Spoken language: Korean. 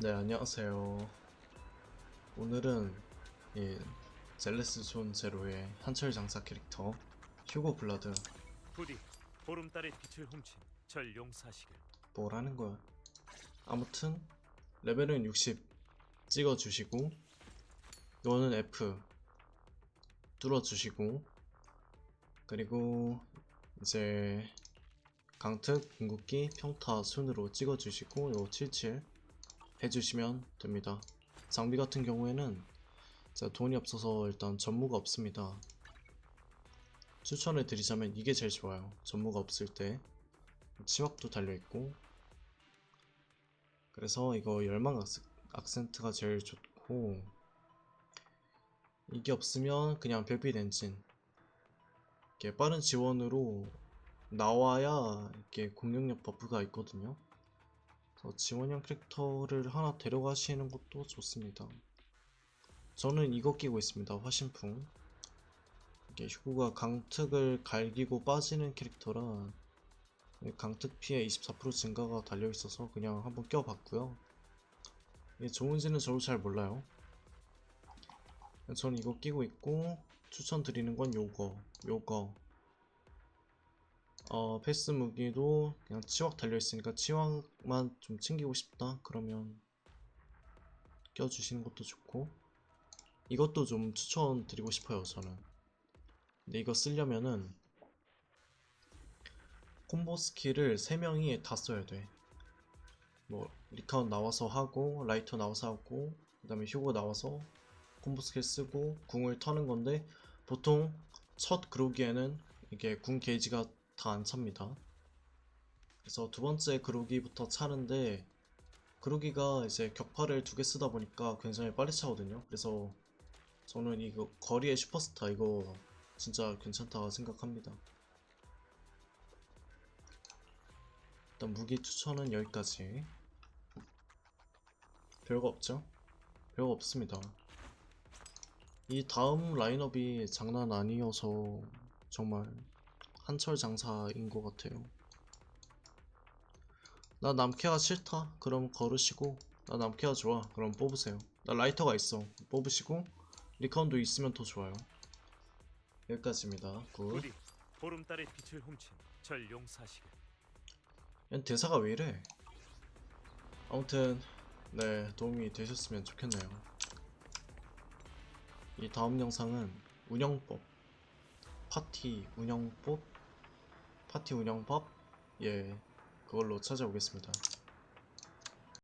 네, 안녕하세요. 오늘은 이 젤레스 존 제로의 한철 장사 캐릭터 휴고 블라드 부디 보름달의 빛을 훔친 절 용사시길 뭐라는 거야? 아무튼 레벨은 60 찍어주시고 이거는 F 뚫어주시고 그리고 이제 강특, 궁극기, 평타 순으로 찍어주시고 요77 해주시면 됩니다. 장비 같은 경우에는 제가 돈이 없어서 일단 전무가 없습니다. 추천을 드리자면 이게 제일 좋아요. 전무가 없을 때 치wak도 달려있고 그래서 이거 열망 악센트가 제일 좋고 이게 없으면 그냥 별빛 엔진 이렇게 빠른 지원으로 나와야 이렇게 공격력 버프가 있거든요 지원형 캐릭터를 하나 데려가시는 것도 좋습니다 저는 이거 끼고 있습니다 화신풍 이게 휴구가 강특을 갈기고 빠지는 캐릭터라 강특 피해 24% 증가가 달려 있어서 그냥 한번 껴봤고요. 이게 좋은지는 저도 잘 몰라요. 저는 이거 끼고 있고 추천드리는 건 요거, 요거. 어 패스 무기도 그냥 치왁 달려 있으니까 치왁만 좀 챙기고 싶다 그러면 껴주시는 것도 좋고 이것도 좀 추천드리고 싶어요 저는. 근데 이거 쓰려면은 콤보 스킬을 3명이 다 써야 돼. 뭐, 리카운 나와서 하고, 라이터 나와서 하고, 그 다음에 휴고 나와서 콤보 스킬 쓰고, 궁을 터는 건데, 보통 첫 그로기에는 이게 궁 게이지가 다 안 찹니다. 그래서 두 번째 그로기부터 차는데, 그로기가 이제 격파를 두 개 쓰다 보니까 굉장히 빨리 차거든요. 그래서 저는 이거 거리의 슈퍼스타 이거 진짜 괜찮다고 생각합니다. 일단 무기 추천은 여기까지 별거 없죠? 별거 없습니다 이 다음 라인업이 장난 아니어서 정말 한철 장사인 것 같아요. 나 남캐가 싫다? 그럼 걸으시고. 나 남캐가 좋아? 그럼 뽑으세요. 나 라이터가 있어. 뽑으시고 리카운도 있으면 더 좋아요. 여기까지입니다. 굿. 부디 보름달의 빛을 훔친 절 용사시길 얘 대사가 왜 이래? 아무튼 네 도움이 되셨으면 좋겠네요. 이 다음 영상은 운영법 파티 운영법 파티 운영법 예 그걸로 찾아오겠습니다.